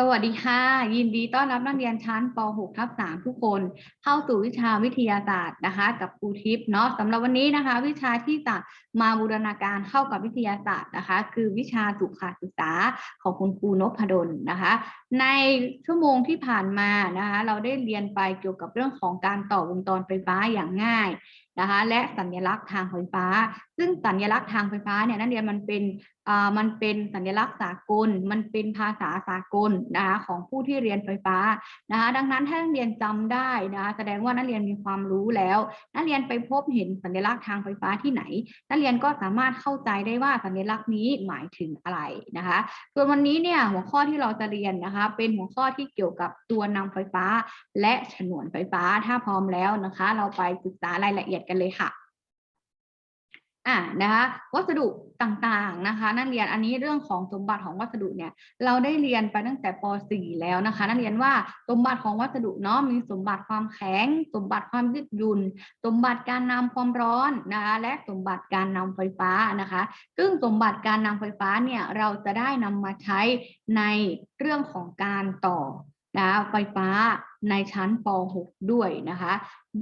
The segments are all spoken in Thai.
สวัสดีค่ะ ยินดีต้อนรับนักเรียนชั้นป .6 ทับ3ทุกคน เข้าสู่วิชาวิทยาศาสตร์นะคะ กับครูทิพย์เนาะสำหรับวันนี้นะคะ วิชาที่จะมาบูรณาการเข้ากับวิทยาศาสตร์นะคะ คือวิชาสุขศึกษาของคุณครูนพดลนะคะ ในชั่วโมงที่ผ่านมานะคะ เราได้เรียนไปเกี่ยวกับเรื่องของการต่อวงจรไฟฟ้าอย่างง่าย นะคะและสัญลักษณ์ทางไฟฟ้า ซึ่งสัญลักษณ์ทางไฟฟ้าเนี่ยนักเรียนมันเป็นอ่ามันเป็นสัญลักษณ์สากล มันเป็นภาษาสากลนะคะของผู้ที่เรียนไฟฟ้านะคะดังนั้นถ้านักเรียนจำได้นะคะแสดงว่านักเรียนมีความรู้แล้ว นักเรียนไปพบเห็นสัญลักษณ์ทางไฟฟ้าที่ไหน นักเรียนก็สามารถเข้าใจได้ว่าสัญลักษณ์นี้หมายถึงอะไรนะคะส่วนวันนี้เนี่ยหัวข้อที่เราจะเรียนนะคะเป็นหัวข้อที่เกี่ยวกับตัวนำไฟฟ้า และฉนวนไฟฟ้าถ้าพร้อมแล้วนะคะ เราไปศึกษารายละเอียดกันเลยค่ะอ่านะคะวัสดุต่างๆนะคะ นักเรียนอันนี้เรื่องของสมบัติของวัสดุเนี่ยเราได้เรียนไปตั้งแต่ป .4 แล้วนะคะ นักเรียนว่าสมบัติของวัสดุเนาะมีสมบัติความแข็ง สมบัติความยืดหยุ่น สมบัติการนำความร้อนนะคะและสมบัติการนำไฟฟ้านะคะ ซึ่งสมบัติการนำไฟฟ้าเนี่ยเราจะได้นำมาใช้ในเรื่องของการต่อนะไฟฟ้า ในชั้นป .6 ด้วยนะคะ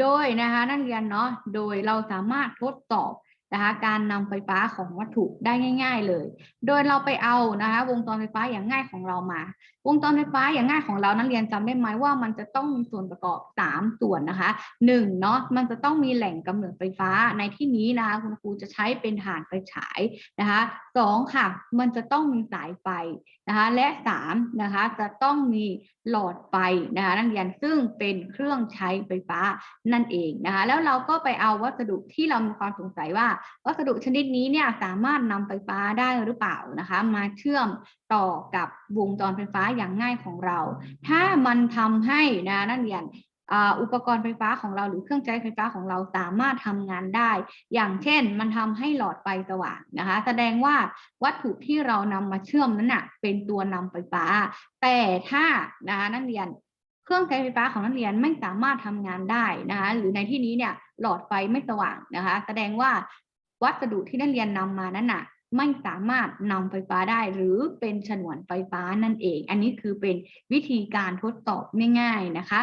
โดยนะคะนักเรียนเนาะ โดยเราสามารถทดสอบนะคะการนำไฟฟ้าของวัตถุได้ง่าย ๆ เลย โดยเราไปเอานะคะวงจรไฟฟ้าอย่างง่ายของเรามา วงจรไฟฟ้าอย่างง่ายของเรานักเรียนจำได้ไหมว่ามันจะต้องมีส่วนประกอบ 3 ส่วนนะคะหนึ่งเนาะมันจะต้องมีแหล่งกำเนิดไฟฟ้าในที่นี้นะคะคุณครูจะใช้เป็นฐานไฟฉายนะคะสองค่ะ มันจะต้องมีสายไฟนะคะและสามนะคะจะต้องมี หลอดไฟนะคะนักเรียนซึ่งเป็นเครื่องใช้ไฟฟ้านั่นเองนะคะแล้วเราก็ไปเอาวัสดุที่เรามีความสงสัยว่า วัสดุชนิดนี้เนี่ยสามารถนำไฟฟ้าได้หรือเปล่านะคะมาเชื่อมต่อกับวงจรไฟฟ้าอย่างง่ายของเรา ถ้ามันทำให้นะนักเรียน อุปกรณ์ไฟฟ้าของเราหรือเครื่องใช้ไฟฟ้าของเราสามารถทำงานได้ อย่างเช่น มันทำให้หลอดไฟสว่างนะคะ แสดงว่าวัตถุที่เรานำมาเชื่อมนั้นน่ะเป็นตัวนำไฟฟ้า แต่ถ้านะคะนักเรียนเครื่องใช้ไฟฟ้าของนักเรียนไม่สามารถทำงานได้นะคะหรือในที่นี้เนี่ยหลอดไฟไม่สว่างนะคะ แสดงว่าวัสดุที่นักเรียนนำมานั้นน่ะไม่สามารถนำไฟฟ้าได้หรือเป็นฉนวนไฟฟ้านั่นเอง อันนี้คือเป็นวิธีการทดสอบง่ายๆนะคะ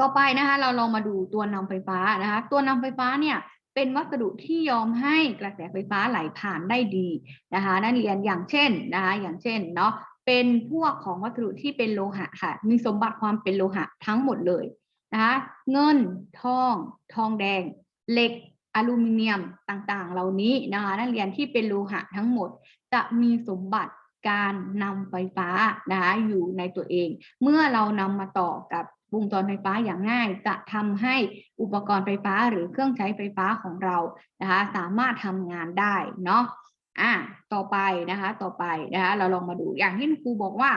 ต่อไปนะคะ เราลองมาดูตัวนำไฟฟ้านะคะ ตัวนำไฟฟ้าเนี่ยเป็นวัสดุที่ยอมให้กระแสไฟฟ้าไหลผ่านได้ดีนะคะนักเรียนอย่างเช่นนะคะอย่างเช่นเนาะเป็นพวกของวัสดุที่เป็นโลหะค่ะ มีสมบัติความเป็นโลหะทั้งหมดเลยนะคะเงินทอง ทองแดง เหล็กอลูมิเนียมต่างๆ เหล่านี้นะคะนักเรียนที่เป็นโลหะทั้งหมด จะมีสมบัติ การนำไฟฟ้านะคะอยู่ในตัวเอง เมื่อเรานำมาต่อกับวงจรไฟฟ้าอย่างง่าย จะทำให้อุปกรณ์ไฟฟ้าหรือเครื่องใช้ไฟฟ้าของเรานะคะสามารถทำงานได้เนาะอะต่อไปนะคะต่อไปนะคะเราลองมาดูอย่างที่ครูบอกว่า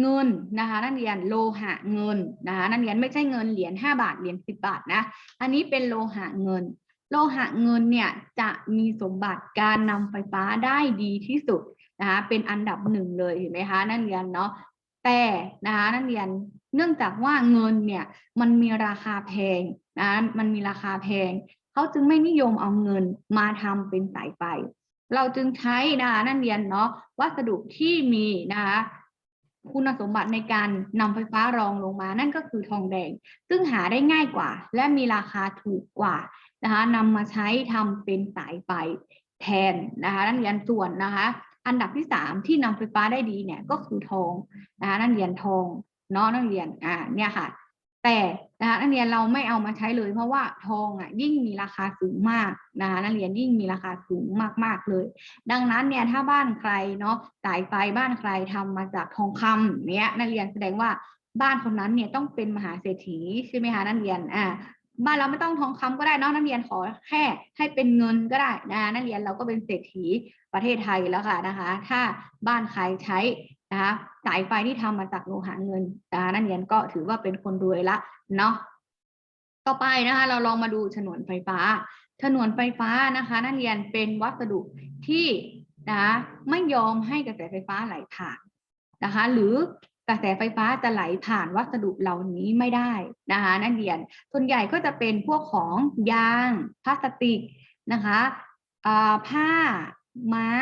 เงินนะคะนักเรียนโลหะเงินนะคะนักเรียนไม่ใช่เงินเหรียญห้าบาทเหรียญสิบบาทนะอันนี้เป็นโลหะเงิน โลหะเงินเนี่ยจะมีสมบัติการนำไฟฟ้าได้ดีที่สุด นะคะเป็นอันดับหนึ่งเลยเห็นไหมคะนักเรียนเนาะแต่นะคะนักเรียนเนื่องจากว่าเงินเนี่ยมันมีราคาแพงนะมันมีราคาแพงเขาจึงไม่นิยมเอาเงินมาทำเป็นสายไฟ เราจึงใช้นะคะนักเรียนเนาะวัสดุที่มีนะคะคุณสมบัติในการนำไฟฟ้ารองลงมานั่นก็คือทองแดง ซึ่งหาได้ง่ายกว่า และมีราคาถูกกว่านะคะนำมาใช้ทำเป็นสายไฟแทนนะคะนักเรียนส่วนนะคะ อันดับที่สามที่นำไฟฟ้าได้ดีเนี่ยก็คือทองนะคะนักเรียนทองเนาะนักเรียนอ่าเนี่ยค่ะ แต่นะคะนักเรียนเราไม่เอามาใช้เลย เพราะว่าทองอะยิ่งมีราคาสูงมากนะคะนักเรียนยิ่งมีราคาสูงมากๆเลย ดังนั้นเนี่ยถ้าบ้านใครเนาะสายไฟบ้านใครทำมาจากทองคำเนี้ยนักเรียนแสดงว่าบ้านคนนั้นเนี่ยต้องเป็นมหาเศรษฐีใช่ไหมคะนักเรียนอ่า บ้านเราไม่ต้องทองคำก็ได้นาะนักเรียนขอแค่ให้เป็นเงินก็ได้นะนักเรียนเราก็เป็นเศรษฐีประเทศไทยแล้วค่ะนะคะ ถ้าบ้านใครใช้นะคะสายไฟที่ทำมาจากโลหะเงินนะคะนักเรียนก็ถือว่าเป็นคนรวยละเนาะต่อไปนะคะ เราลองมาดูฉนวนไฟฟ้าฉนวนไฟฟ้านะคะ นักเรียนเป็นวัสดุที่นะคะไม่ยอมให้กระแสไฟฟ้าไหลผ่านนะคะ หรือ กระแสไฟฟ้าจะไหลผ่านวัสดุเหล่านี้ไม่ได้นะคะนักเรียน ส่วนใหญ่ก็จะเป็นพวกของยางพลาสติกนะคะผ้าไม้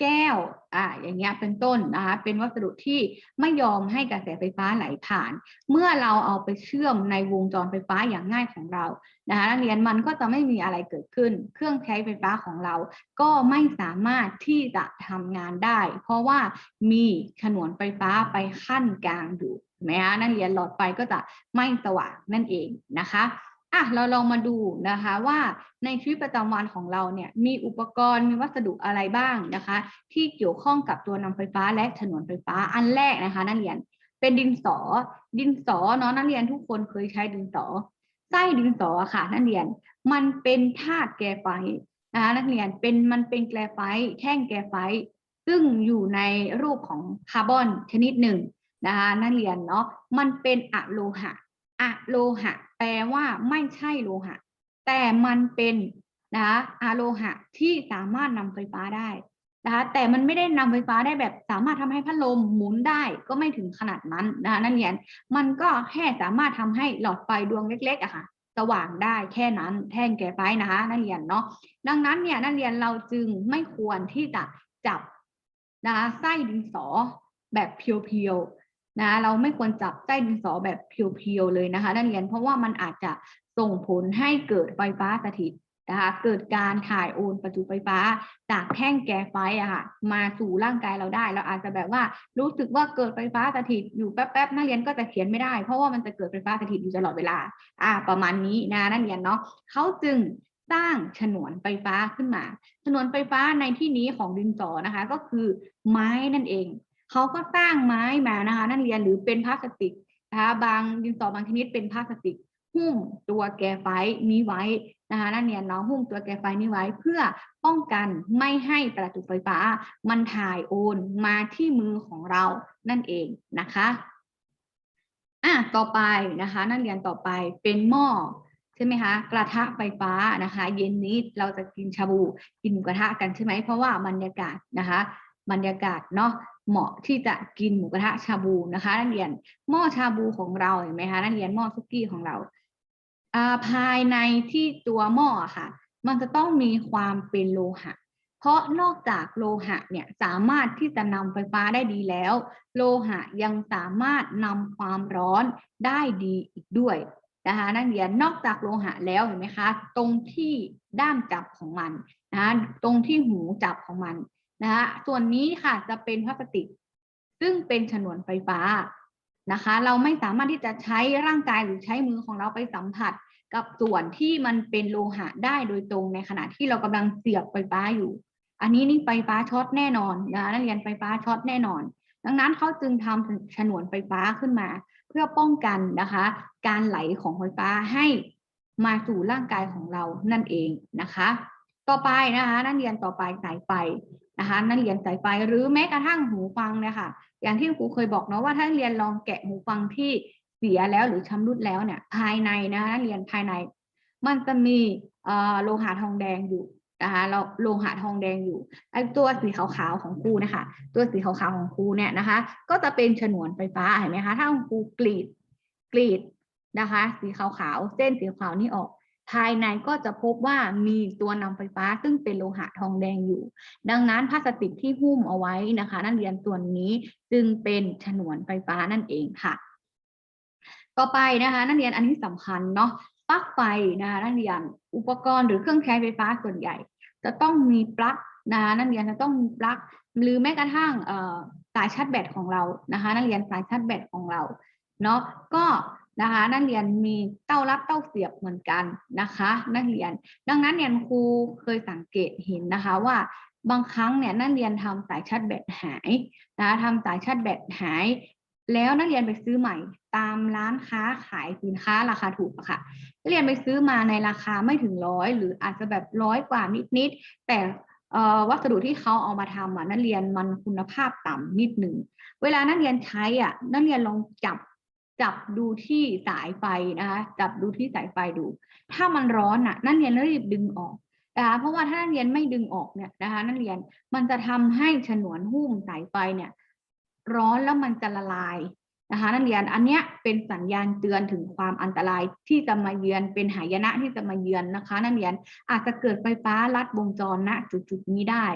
แก้วอ่าอย่างเงี้ยเป็นต้นนะคะเป็นวัสดุที่ไม่ยอมให้กระแสไฟฟ้าไหลผ่าน เมื่อเราเอาไปเชื่อมในวงจรไฟฟ้าอย่างง่ายของเรานะคะนักเรียนมันก็จะไม่มีอะไรเกิดขึ้น เครื่องใช้ไฟฟ้าของเรา ก็ไม่สามารถที่จะทำงานได้ เพราะว่ามีฉนวนไฟฟ้าไปขั้นกลางอยู่นไหมคะนักเรียนหลอดไฟก็จะไม่สว่างนั่นเองนะคะ อะเราลองมาดูนะคะว่าในชีวิตประจำวันของเราเนี่ยมีอุปกรณ์มีวัสดุอะไรบ้างนะคะ ที่เกี่ยวข้องกับตัวนำไฟฟ้าและฉนวนไฟฟ้าอันแรกนะคะ นักเรียนเป็นดินสอ ดินสอเนาะนักเรียนทุกคนเคยใช้ดินสอไส้ดินสอค่ะนักเรียนมันเป็นธาตุแกรไฟนะคะนักเรียนเป็นมันเป็นแกรไฟแท่งแกรไฟซึ่งอยู่ในรูปของคาร์บอนชนิดหนึ่งนะคะนักเรียนเนาะมันเป็นอะโลหะ อะโลหะ แปลว่าไม่ใช่โลหะ แต่มันเป็นนะคะอะโลหะที่สามารถนำไฟฟ้าได้นะคะแต่มันไม่ได้นำไฟฟ้าได้แบบสามารถทำให้พัดลมหมุนได้ก็ไม่ถึงขนาดนั้นนะคะนักเรียนมันก็แค่สามารถทำให้หลอดไฟดวงเล็กๆอะค่ะสว่างได้แค่นั้นแท่งแก้ไฟนะคะนักเรียนเนาะดังนั้นเนี่ยนักเรียนเราจึงไม่ควรที่จะจับนะคะไส้ดินสอแบบเพียวๆ นะเราไม่ควรจับไส้ดินสอแบบเพียวๆเลยนะคะนักเรียนเพราะว่ามันอาจจะส่งผลให้เกิดไฟฟ้าสถิตนะคะเกิดการถ่ายโอนประจุไฟฟ้าจากแท่งแก๊สไฟอะค่ะมาสู่ร่างกายเราได้ เราอาจจะแบบว่ารู้สึกว่าเกิดไฟฟ้าสถิตอยู่แป๊บๆนักเรียนก็จะเขียนไม่ได้ เพราะว่ามันจะเกิดไฟฟ้าสถิตอยู่ตลอดเวลา อ่า ประมาณนี้นะนักเรียนเนาะเขาจึงสร้างฉนวนไฟฟ้าขึ้นมา ฉนวนไฟฟ้าในที่นี้ของดินสอนะคะ ก็คือไม้นั่นเอง เขาก็สร้างไม้มานะคะ นักเรียนหรือเป็นพลาสติกนะคะบางดินสอบางชนิดเป็นพลาสติกหุ้มตัวแกไฟนี้ไว้นะคะนักเรียนเนาะหุ้มตัวแกไฟนี้ไว้ เพื่อป้องกันไม่ให้ประจุไฟฟ้า มันถ่ายโอนมาที่มือของเรานั่นเองนะคะอะต่อไปนะคะ นักเรียนต่อไปเป็นหม้อใช่ไหมคะกระทะไฟฟ้านะคะ เย็นนี้เราจะกินชาบูกินกระทะกันใช่ไหมเพราะว่าบรรยากาศนะคะ บรรยากาศเนาะ เหมาะที่จะกินหมูกระทะชาบูนะคะ นักเรียนหม้อชาบูของเราเห็นไหมคะนักเรียนหม้อซุกี้ของเราภายในที่ตัวหม้อค่ะ มันจะต้องมีความเป็นโลหะ เพราะนอกจากโลหะเนี่ยสามารถที่จะนำไฟฟ้าได้ดีแล้ว โลหะยังสามารถนำความร้อนได้ดีอีกด้วยนะคะนักเรียนนอกจากโลหะแล้วเห็นไหมคะ ตรงที่ด้ามจับของมันนะะตรงที่หูจับของมัน นะคะส่วนนี้ค่ะจะเป็นพลาสติก ซึ่งเป็นฉนวนไฟฟ้านะคะ เราไม่สามารถที่จะใช้ร่างกายหรือใช้มือของเราไปสัมผัสกับส่วนที่มันเป็นโลหะได้โดยตรงในขณะที่เรากำลังเสียบไฟฟ้าอยู่ อันนี้นี่ไฟฟ้าช็อตแน่นอนนะนักเรียนไฟฟ้าช็อตแน่นอน ดังนั้นเขาจึงทำฉนวนไฟฟ้าขึ้นมา เพื่อป้องกันนะคะ การไหลของไฟฟ้าให้มาสู่ร่างกายของเรานั่นเองนะคะ ต่อไปนะคะ นักเรียนต่อไปสายไฟ นะคะนักเรียนสายไฟหรือแม้กระทั่งหูฟังเนี่ยค่ะอย่างที่ครูเคยบอกเนาะว่าถ้าเรียนลองแกะหูฟังที่เสียแล้วหรือชำรุดแล้วเนี่ยภายในนะคะนักเรียนภายใน มันจะมีโลหะทองแดงอยู่นะคะเราโลหะทองแดงอยู่ไอ้ตัวสีขาวๆของครูนะคะ ตัวสีขาวๆของครูเนี่ยนะคะ ก็จะเป็นฉนวนไฟฟ้าเห็นไหมคะถ้าครูกรีดกรีดนะคะ สีขาวๆเส้นสีขาวนี่ออก ภายในก็จะพบว่ามีตัวนำไฟฟ้าซึ่งเป็นโลหะทองแดงอยู่ ดังนั้นพลาสติกที่หุ้มเอาไว้นะคะ นักเรียนส่วนนี้จึงเป็นฉนวนไฟฟ้านั่นเองค่ะ ต่อไปนะคะ นักเรียนอันนี้สำคัญเนาะปลั๊กไฟนะคะนักเรียนอุปกรณ์หรือเครื่องใช้ไฟฟ้าส่วนใหญ่ จะต้องมีปลั๊กนะคะนักเรียนจะต้องมีปลั๊กหรือแม้กระทั่งสายชาร์จแบตของเรานะคะ นักเรียนสายชาร์จแบตของเราเนาะก็ นะคะนักเรียนมีเต้ารับเต้าเสียบเหมือนกันนะคะ นักเรียน ดังนั้นเนี่ยครูเคยสังเกตเห็นนะคะว่าบางครั้งเนี่ยนักเรียนทำสายชาร์จแบตหายนะะทำสายชาร์จแบตหาย แล้วนักเรียนไปซื้อใหม่ตามร้านค้าขายสินค้าราคาถูกอะค่ะนักเรียนไปซื้อมาในราคาไม่ถึงร้อยหรืออาจจะแบบร้อยกว่านิดๆแต่วัสดุที่เขาเอามาทำอะนักเรียนมันคุณภาพต่ำนิดหนึ่งเวลานักเรียนใช้อะนักเรียนลองจับ จับดูที่สายไฟนะคะจับดูที่สายไฟดู ถ้ามันร้อนอะ นักเรียนรีบดึงออกนะคะเพราะว่าถ้านักเรียนไม่ดึงออกเนี่ยนะคะ นักเรียนมันจะทำให้ฉนวนหุ้มสายไฟเนี่ย ร้อนแล้วมันจะละลายนะคะ นักเรียนอันเนี้ยเป็นสัญญาณเตือนถึงความอันตรายที่จะมาเยือนเป็นหายนะที่จะมาเยือนนะคะ นักเรียนอาจจะเกิดไฟฟ้าลัดวงจรณจุดๆนี้ได้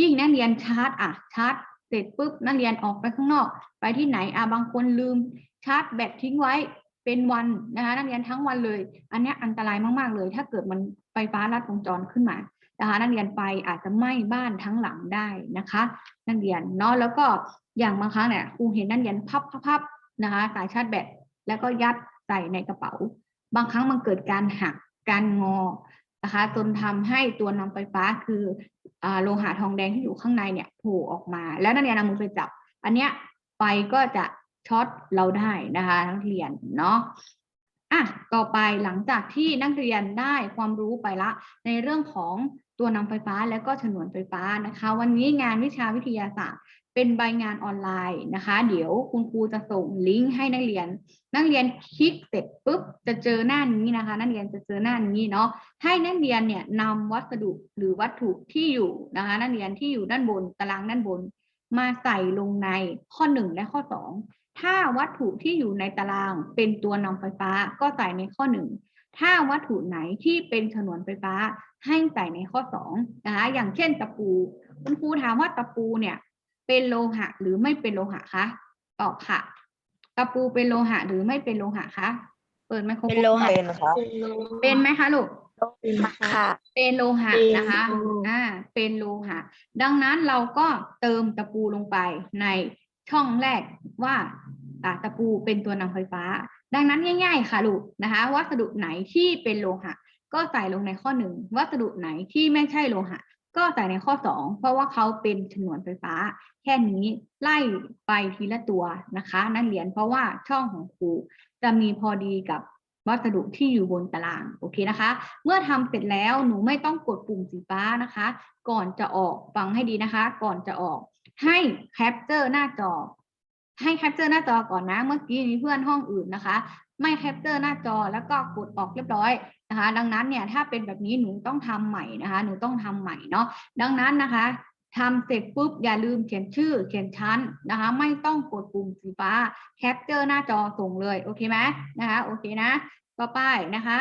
ยิ่งนักเรียนชาร์จอะชาร์จเสร็จปุ๊บนักเรียนออกไปข้างนอก ไปที่ไหนอะบางคนลืม ชาร์จแบตทิ้งไว้เป็นวันนะคะนักเรียนทั้งวันเลย อันนี้อันตรายมากๆเลย ถ้าเกิดมันไฟฟ้าลัดวงจรขึ้นมานะคะนักเรียนไฟอาจจะไหม้บ้านทั้งหลังได้นะคะ นักเรียนเนาะแล้วก็อย่างบางครั้งเนี่ยครูเห็นนักเรียนพับพับนะคะสายชาร์จแบตแล้วก็ยัดใส่ในกระเป๋า บางครั้งมันเกิดการหักการงอนะคะจนทำให้ตัวนำไฟฟ้าคืออโลหะทองแดงที่อยู่ข้างในเนี่ยโผล่ออกมา แล้วนักเรียนเอามือไปจับ อันเนี้ยไฟก็จะ ช็อตเราได้นะคะนักเรียนเนาะอะต่อไปหลังจากที่นักเรียนได้ความรู้ไปละ ในเรื่องของตัวนำไฟฟ้าและก็ฉนวนไฟฟ้านะคะ วันนี้งานวิชาวิทยาศาสตร์ เป็นใบงานออนไลน์นะคะ เดี๋ยวคุณครูจะส่งลิงก์ให้นักเรียน นักเรียนคลิกเสร็จปุ๊บจะเจอหน้านี้นะคะ นักเรียนจะเจอหน้านี้เนาะให้นักเรียนเนี่ยนำวัสดุหรือวัตถุที่อยู่นะคะ นักเรียนที่อยู่ด้านบนตารางด้านบน มาใส่ลงในข้อหนึ่งและข้อสอง ถ้าวัตถุที่อยู่ในตารางเป็นตัวนำไฟฟ้าก็ใส่ในข้อหนึ่งถ้าวัตถุไหนที่เป็นฉนวนไฟฟ้าให้ใส่ในข้อสองนะคะอย่างเช่นตะปูคุณครูถามว่าตะปูเนี่ยเป็นโลหะหรือไม่เป็นโลหะคะตอบค่ะ ตะปูเป็นโลหะหรือไม่เป็นโลหะคะเปิดไมโครโฟนเป็นโลหะเป็นครับเป็นไหมคะลูกค่ะ เป็นโลหะเป็นนะคะโลหะอ่าเป็นโลหะ ดังนั้นเราก็เติมตะปูลงไปใน ช่องแรกว่าตะปูเป็นตัวนำไฟฟ้า ดังนั้นง่าย ๆ ค่ะลูกนะคะวัสดุไหนที่เป็นโลหะ ก็ใส่ลงในข้อหนึ่งวัสดุไหนที่ไม่ใช่โลหะ ก็ใส่ในข้อสองเพราะว่าเขาเป็นฉนวนไฟฟ้า แค่นี้ไล่ไปทีละตัวนะคะ นักเรียนเพราะว่าช่องของครูจะมีพอดีกับวัสดุที่อยู่บนตารางโอเคนะคะ เมื่อทำเสร็จแล้วหนูไม่ต้องกดปุ่มสีฟ้านะคะ ก่อนจะออกฟังให้ดีนะคะ ก่อนจะออก ให้แคปเจอร์หน้าจอ ให้แคปเจอร์หน้าจอก่อนนะ เมื่อกี้มีเพื่อนห้องอื่นนะคะ ไม่แคปเจอร์หน้าจอแล้วก็กดออกเรียบร้อยนะคะ ดังนั้นเนี่ยถ้าเป็นแบบนี้หนูต้องทำใหม่นะคะ หนูต้องทำใหม่เนาะดังนั้นนะคะทำเสร็จปุ๊บอย่าลืมเขียนชื่อเขียนชั้นนะคะ ไม่ต้องกดปุ่มสีฟ้าแคปเจอร์หน้าจอส่งเลย โอเคไหมนะคะ โอเคนะ ต่อไปนะคะ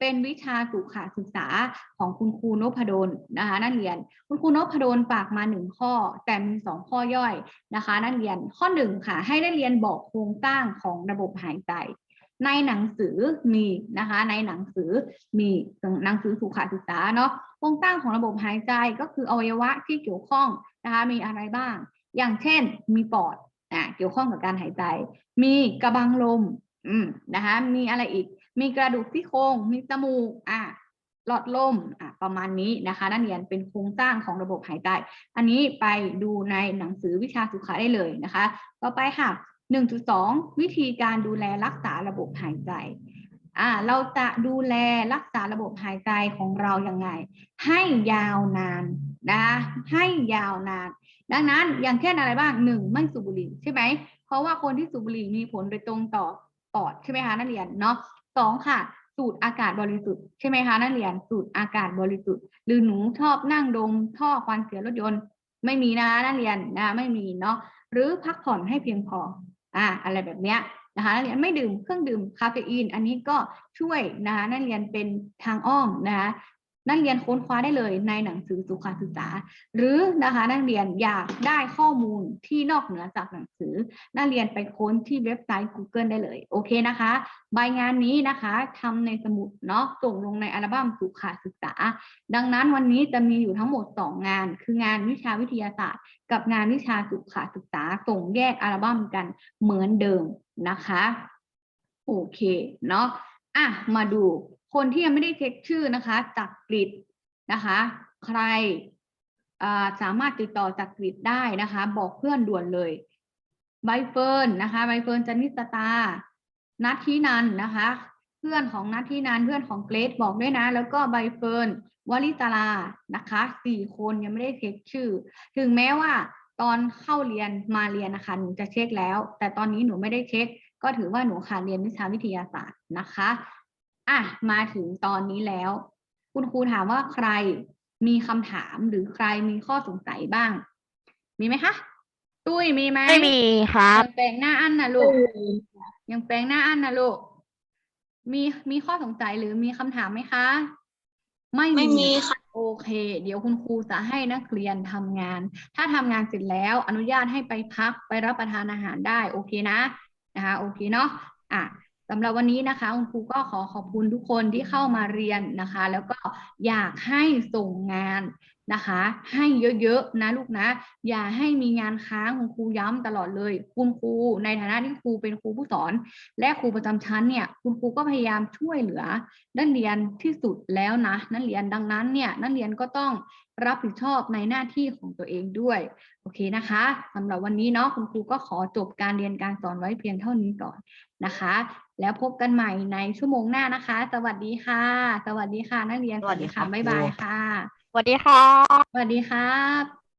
เป็นวิชาสุขศึกษาของคุณครูนพดลนะคะ นักเรียน คุณครูนพดลฝากมาหนึ่งข้อ แต่มีสองข้อย่อยนะคะ นักเรียนข้อหนึ่งค่ะ ให้นักเรียนบอกโครงสร้างของระบบหายใจในหนังสือมีนะคะ ในหนังสือมีหนังสือสุขศึกษาเนาะโครงสร้างของระบบหายใจก็คืออวัยวะที่เกี่ยวข้องนะคะมีอะไรบ้าง อย่างเช่น มีปอดอะเกี่ยวข้องกับการหายใจ มีกระบังลมอืมนะคะมีอะไรอีก มีกระดูกซี่โครงมีจมูกอะหลอดลมอะประมาณนี้นะคะ นักเรียนเป็นโครงสร้างของระบบหายใจ อันนี้ไปดูในหนังสือวิชาสุขะได้เลยนะคะ ต่อไปค่ะ1.2 วิธีการดูแลรักษาระบบหายใจอ่าเราจะดูแลรักษาระบบหายใจของเรายังไง ให้ยาวนานนะคะให้ยาวนาน ดังนั้นอย่างเช่นอะไรบ้างหนึ่งไม่สูบบุหรี่ใช่ไหมเพราะว่าคนที่สูบบุหรี่มีผลโดยตรงต่อปอดใช่ไหมคะนักเรียนเนาะ สองค่ะ สูดอากาศบริสุทธิ์ใช่ไหมคะนักเรียนสูดอากาศบริสุทธิ์หรือหนูชอบนั่งดมท่อควันเสียรถยนต์ไม่มีนะนักเรียนนะไม่มีเนาะหรือพักผ่อนให้เพียงพออ่าอะไรแบบเนี้ยนะคะนักเรียนไม่ดื่มเครื่องดื่มคาเฟอีน อันนี้ก็ช่วยนะคะนักเรียนเป็นทางอ้อมนะคะ นักเรียนค้นคว้าได้เลยในหนังสือสุขศึกษา หรือนะคะนักเรียนอยากได้ข้อมูลที่นอกเหนือจากหนังสือ นักเรียนไปค้นที่เว็บไซต์ Google ได้เลยโอเคนะคะ ใบงานนี้นะคะทำในสมุดเนาะส่งลงในอัลบั้มสุขศึกษา ดังนั้นวันนี้จะมีอยู่ทั้งหมด 2 งาน คืองานวิชาวิทยาศาสตร์ กับงานวิชาสุขศึกษาส่งแยกอัลบั้มกันเหมือนเดิมนะคะโอเคเนาะอะมาดู คนที่ยังไม่ได้เช็คชื่อนะคะจากกริดนะคะ ใครสามารถติดต่อจากกริดได้นะคะ บอกเพื่อนด่วนเลยใบเฟิร์นนะคะใบเฟิร์นจันนิสตานัททินันนะคะ เพื่อนของนัททินันเพื่อนของเกรซบอกด้วยนะ แล้วก็ใบเฟิร์นวลิตาลานะคะสี่คนยังไม่ได้เช็คชื่อ ถึงแม้ว่าตอนเข้าเรียนมาเรียนนะคะหนูจะเช็คแล้ว แต่ตอนนี้หนูไม่ได้เช็ค ก็ถือว่าหนูขาดเรียนวิชาวิทยาศาสตร์นะคะ อะมาถึงตอนนี้แล้ว คุณครูถามว่าใครมีคำถามหรือใครมีข้อสงสัยบ้าง มีไหมคะตุ้ยมีไหมไม่มีครับยังแปลงหน้าอันนะลูกยังแปลงหน้าอันนะลูกมีมีข้อสงสัยหรือมีคำถามไหมคะ ไม่ไม่มีค่ะ โอเค เดี๋ยวคุณครูจะให้นักเรียนทำงาน ถ้าทำงานเสร็จแล้วอนุญาตให้ไปพักไปรับประทานอาหารได้ โอเคนะนะคะโอเคเนาะอะ สำหรับวันนี้นะคะคุณครูก็ขอขอบคุณทุกคนที่เข้ามาเรียนนะคะ แล้วก็อยากให้ส่งงานนะคะ ให้เยอะๆนะลูกนะ อย่าให้มีงานค้างคุณครูย้ำตลอดเลย คุณครูในฐานะที่ครูเป็นครูผู้สอน และครูประจำชั้นเนี่ย คุณครูก็พยายามช่วยเหลือ นักเรียนที่สุดแล้วนะ นักเรียนดังนั้นเนี่ยนักเรียนก็ต้อง รับผิดชอบในหน้าที่ของตัวเองด้วยโอเคนะคะสำหรับวันนี้เนาะคุณครูก็ขอจบการเรียนการสอนไว้เพียงเท่านี้ก่อนนะคะ แล้วพบกันใหม่ในชั่วโมงหน้านะคะ สวัสดีค่ะ สวัสดีค่ะ นักเรียนสวัสดีครับบ๊ายบายค่ะสวัสดีครับสวัสดีครับ